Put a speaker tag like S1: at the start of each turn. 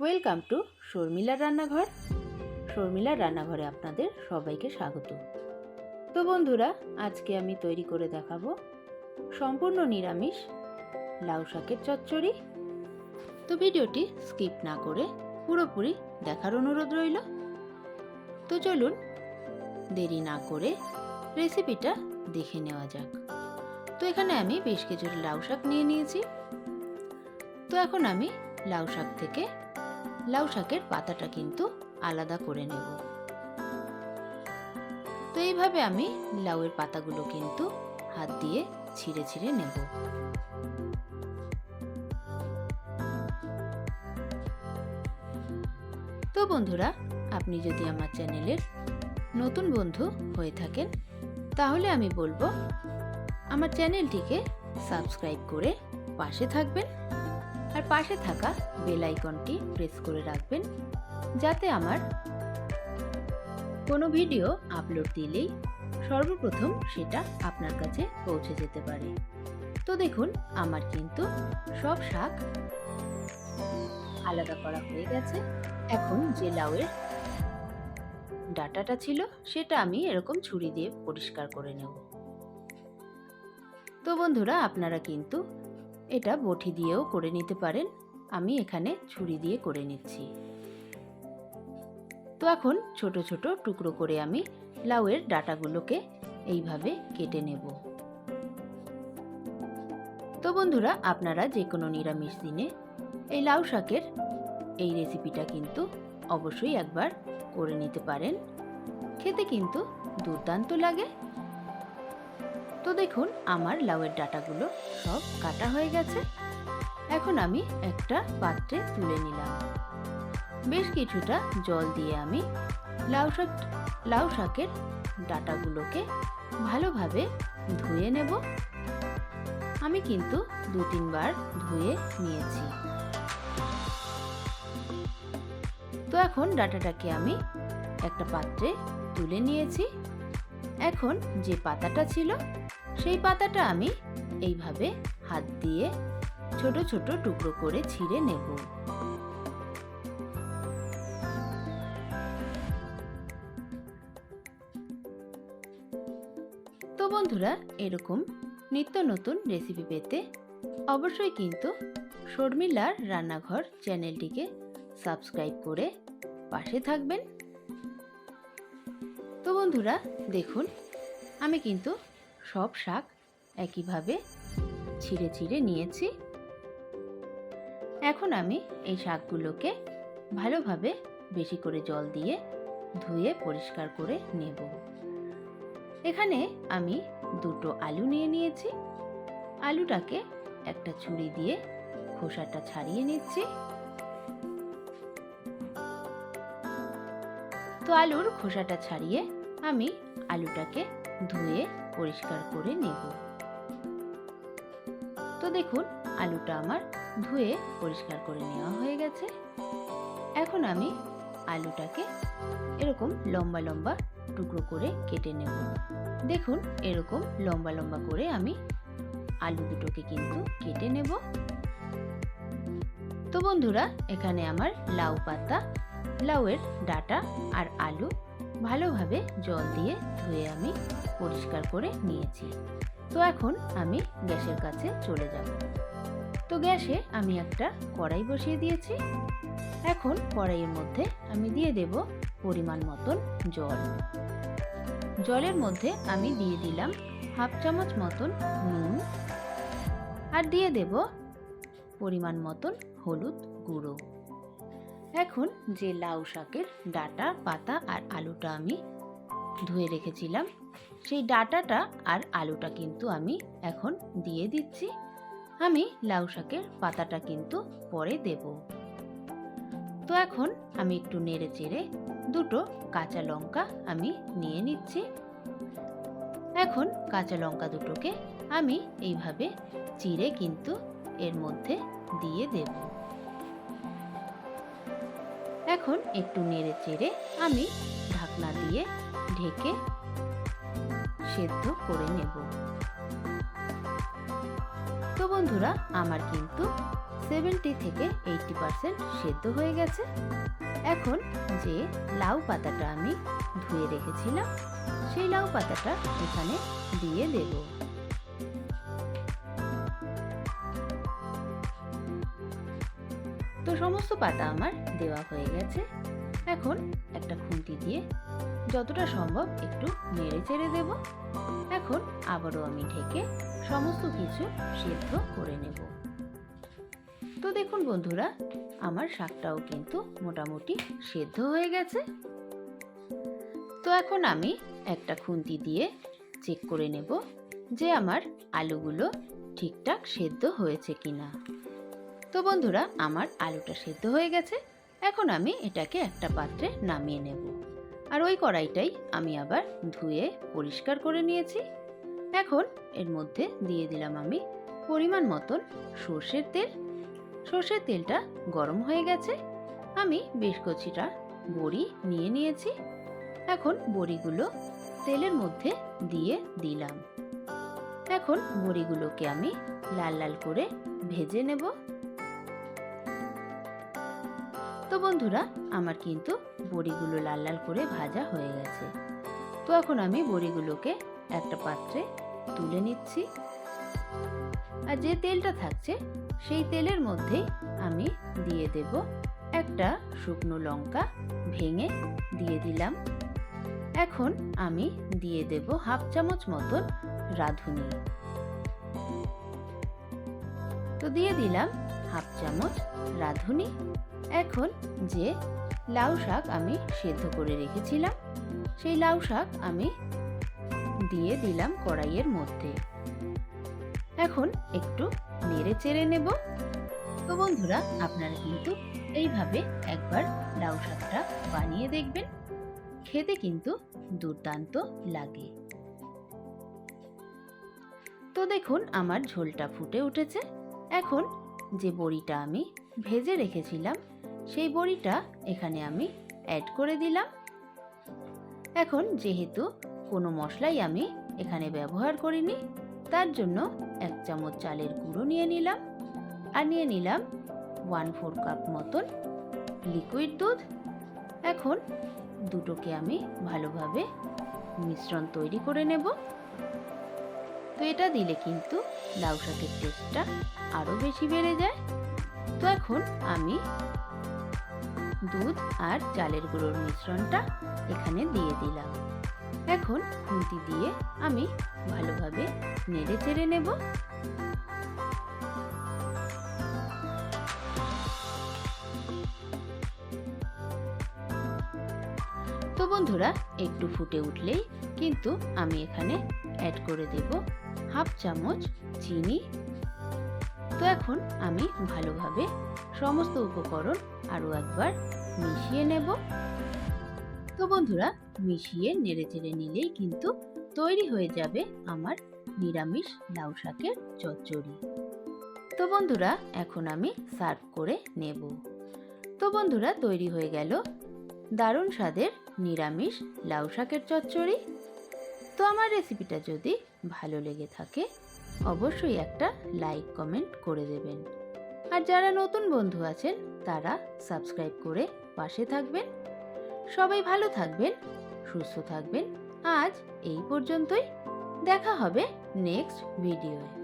S1: Welcome to শর্মিলার রান্নাঘর। শর্মিলার রান্নাঘরে আপনাদের সবাইকে স্বাগত। তো বন্ধুরা, আজকে আমি তৈরি করে দেখাবো সম্পূর্ণ নিরামিষ লাউ শাকের চচ্চড়ি। তো ভিডিওটি স্কিপ না করে পুরোপুরি দেখার অনুরোধ রইল। তো চলুন দেরি না করে রেসিপিটা দেখে নেওয়া যাক। তো এখানে আমি বেশ কিছু লাউ শাক নিয়ে নিয়েছি। তো এখন আমি লাউ শাক থেকে লাউ শাকের পাতাটা কিন্তু আলাদা করে নেব। তো এইভাবে আমি লাউয়ের পাতাগুলো কিন্তু হাত দিয়ে ছিঁড়ে ছিঁড়ে নেব। তো বন্ধুরা, আপনি যদি আমার চ্যানেলের নতুন বন্ধু হয়ে থাকেন, তাহলে আমি বলব, আমার চ্যানেলটিকে সাবস্ক্রাইব করে পাশে থাকবেন। আর পাশে থাকা বেল আইকনটি প্রেস করে রাখবেন যাতে আমার কোনো ভিডিও আপলোড দিলেই সর্বপ্রথম সেটা আপনার কাছে পৌঁছে যেতে পারে। তো দেখুন, আমার কিন্তু সব শাক আলাদা করা হয়ে গেছে। এখন যে লাউয়ের ডাটাটা ছিল, সেটা আমি এরকম ছুরি দিয়ে পরিষ্কার করে নেব। তো বন্ধুরা, আপনারা কিন্তু এটা বটি দিয়েও করে নিতে পারেন। আমি এখানে ছুরি দিয়ে করে নিচ্ছি। তো এখন ছোট ছোট টুকরো করে আমি লাউয়ের ডাটাগুলোকে এইভাবে কেটে নেব। তো বন্ধুরা, আপনারা যে কোনো নিরামিষ দিনে এই লাউ শাকের এই রেসিপিটা কিন্তু অবশ্যই একবার করে নিতে পারেন। খেতে কিন্তু দুর্দান্ত লাগে। তো দেখুন, আমার লাউয়ের ডাটাগুলো সব কাটা হয়ে গেছে। এখন আমি একটা পাত্রে তুলে নিলাম। বেশ কিছুটা জল দিয়ে আমি লাউ শাক লাউ শাকের ডাটাগুলোকে ভালোভাবে ধুয়ে নেব। আমি কিন্তু দু তিনবার ধুয়ে নিয়েছি। তো এখন ডাটাটাকে আমি একটা পাত্রে তুলে নিয়েছি। এখন যে পাতাটা ছিল সেই পাতাটা আমি এইভাবে হাত দিয়ে ছোট ছোট টুকরো করে ছিঁড়ে নেব। তো বন্ধুরা, এরকম নিত্য নতুন রেসিপি পেতে অবশ্যই কিন্তু শর্মিলার রান্নাঘর চ্যানেলটিকে সাবস্ক্রাইব করে পাশে থাকবেন। তো বন্ধুরা, দেখুন, আমি কিন্তু সব শাক একইভাবে ছিঁড়ে ছিঁড়ে নিয়েছি। এখন আমি এই শাকগুলোকে ভালোভাবে বেশি করে জল দিয়ে ধুয়ে পরিষ্কার করে নেব। এখানে আমি দুটো আলু নিয়ে নিয়েছি। আলুটাকে একটা ছুরি দিয়ে খোসাটা ছাড়িয়ে নিচ্ছি। তো আলুর খোসাটা ছাড়িয়ে আমি আলুটাকে ধুয়ে পরিষ্কার করে নেব। তো দেখুন, আলুটা আমার ধুয়ে পরিষ্কার করে নেওয়া হয়ে গেছে। এখন আমি আলুটাকে এরকম লম্বা লম্বা টুকরো করে কেটে নেব। দেখুন, এরকম লম্বা লম্বা করে আমি আলু দুটোকে কিন্তু কেটে নেব। তো বন্ধুরা, এখানে আমার লাউ পাতা, লাউয়ের ডাটা আর আলু ভালোভাবে জল দিয়ে ধুয়ে আমি পরিষ্কার করে নিয়েছি। তো এখন আমি গ্যাসের কাছে চলে যাব। তো গ্যাসে আমি একটা কড়াই বসিয়ে দিয়েছি। এখন কড়াইয়ের মধ্যে আমি দিয়ে দেব পরিমাণ মতন জল। জলের মধ্যে আমি দিয়ে দিলাম হাফ চামচ মতন নুন আর দিয়ে দেব পরিমাণ মতন হলুদ গুঁড়ো। এখন যে লাউ শাকের ডাটা, পাতা আর আলুটা আমি ধুয়ে রেখেছিলাম, সেই ডাটাটা আর আলুটা কিন্তু আমি এখন দিয়ে দিচ্ছি। আমি লাউ শাকের পাতাটা কিন্তু পরে দেব। তো এখন আমি একটু নেড়ে চেড়ে দুটো কাঁচা লঙ্কা আমি নিয়ে নিচ্ছি। এখন কাঁচা লঙ্কা দুটোকে আমি এইভাবে চিড়ে কিন্তু এর মধ্যে দিয়ে দেবো। এখন একটু নেড়ে চেড়ে আমি ঢাকনা দিয়ে ঢেকে সেদ্ধ করে নেব। তো বন্ধুরা, আমার কিন্তু সেভেন্টি থেকে এইটটি পারসেন্ট সেদ্ধ হয়ে গেছে। এখন যে লাউ পাতাটা আমি ধুয়ে রেখেছিলাম, সেই লাউ পাতাটা এখানে দিয়ে দেব। সমস্ত পাতা আমার দেওয়া হয়ে গেছে। এখন একটা খুন্তি দিয়ে যতটা সম্ভব একটু নেড়ে চেড়ে দেব। এখন আবারও আমি ঢেকে সমস্ত কিছু সেদ্ধ করে নেব। তো দেখুন বন্ধুরা, আমার শাকটাও কিন্তু মোটামুটি সেদ্ধ হয়ে গেছে। তো এখন আমি একটা খুন্তি দিয়ে চেক করে নেব যে আমার আলুগুলো ঠিকঠাক সেদ্ধ হয়েছে কিনা। তো বন্ধুরা, আমার আলুটা সেদ্ধ হয়ে গেছে। এখন আমি এটাকে একটা পাত্রে নামিয়ে নেব। আর ওই কড়াইটাই আমি আবার ধুয়ে পরিষ্কার করে নিয়েছি। এখন এর মধ্যে দিয়ে দিলাম আমি পরিমাণ মতন সর্ষের তেল। সর্ষের তেলটা গরম হয়ে গেছে। আমি বেশ কচিটা বড়ি নিয়ে নিয়েছি। এখন বড়িগুলো তেলের মধ্যে দিয়ে দিলাম। এখন বড়িগুলোকে আমি লাল লাল করে ভেজে নেব। তো বন্ধুরা, আমার কিন্তু বড়িগুলো লাল লাল করে ভাজা হয়ে গেছে। তো এখন আমি বড়িগুলোকে একটা পাত্রে তুলে নিচ্ছি। আর যে তেলটা থাকছে, সেই তেলের মধ্যেই আমি দিয়ে দেব একটা শুকনো লঙ্কা ভেঙে দিয়ে দিলাম। এখন আমি দিয়ে দেব হাফ চামচ মতন রাঁধুনি। তো দিয়ে দিলাম হাফ চামচ রাঁধুনি। এখন যে লাউ শাক আমি সেদ্ধ করে রেখেছিলাম, সেই লাউ শাক আমি দিয়ে দিলাম কড়াইয়ের মধ্যে। এখন একটু নেড়ে চেড়ে নেব। তো বন্ধুরা, আপনারা কিন্তু এইভাবে একবার লাউ শাকটা বানিয়ে দেখবেন। খেতে কিন্তু দুর্দান্ত লাগে। তো দেখুন, আমার ঝোলটা ফুটে উঠেছে। এখন যে বড়িটা আমি ভেজে রেখেছিলাম, সেই বড়িটা এখানে আমি অ্যাড করে দিলাম। এখন যেহেতু কোনো মশলাই আমি এখানে ব্যবহার করিনি, তার জন্য এক চামচ চালের গুঁড়ো নিয়ে নিলাম। আর নিয়ে নিলাম ওয়ান ফোর কাপ মতন লিকুইড দুধ। এখন দুটোকে আমি ভালোভাবে মিশ্রণ তৈরি করে নেব। তো এটা দিলে কিন্তু লাউ শাকের টেস্টটা আরও বেশি বেড়ে যায়। তো এখন আমি দুধ আর চালের গুঁড়োর মিশ্রণটা এখানে দিয়ে দিলাম। এখন খুন্তি দিয়ে আমি ভালোভাবে নেড়ে চেড়ে নেব। তো বন্ধুরা, একটু ফুটে উঠলেই কিন্তু আমি এখানে অ্যাড করে দেব হাফ চামচ চিনি। তো এখন আমি ভালোভাবে সমস্ত উপকরণ আরও একবার মিশিয়ে নেব। তো বন্ধুরা, মিশিয়ে নেড়ে চেড়ে নিলেই কিন্তু তৈরি হয়ে যাবে আমার নিরামিষ লাউ শাকের চচ্চড়ি। তো বন্ধুরা, এখন আমি সার্ভ করে নেব। তো বন্ধুরা, তৈরি হয়ে গেল দারুণ স্বাদের নিরামিষ লাউ শাকের চচ্চড়ি। তো আমার রেসিপিটা যদি ভালো লেগে থাকে, অবশ্যই একটা লাইক কমেন্ট করে দেবেন। আর যারা নতুন বন্ধু আছেন, তারা সাবস্ক্রাইব করে পাশে থাকবেন। সবাই ভালো থাকবেন, সুস্থ থাকবেন। আজ এই পর্যন্তই। দেখা হবে নেক্সট ভিডিওয়ে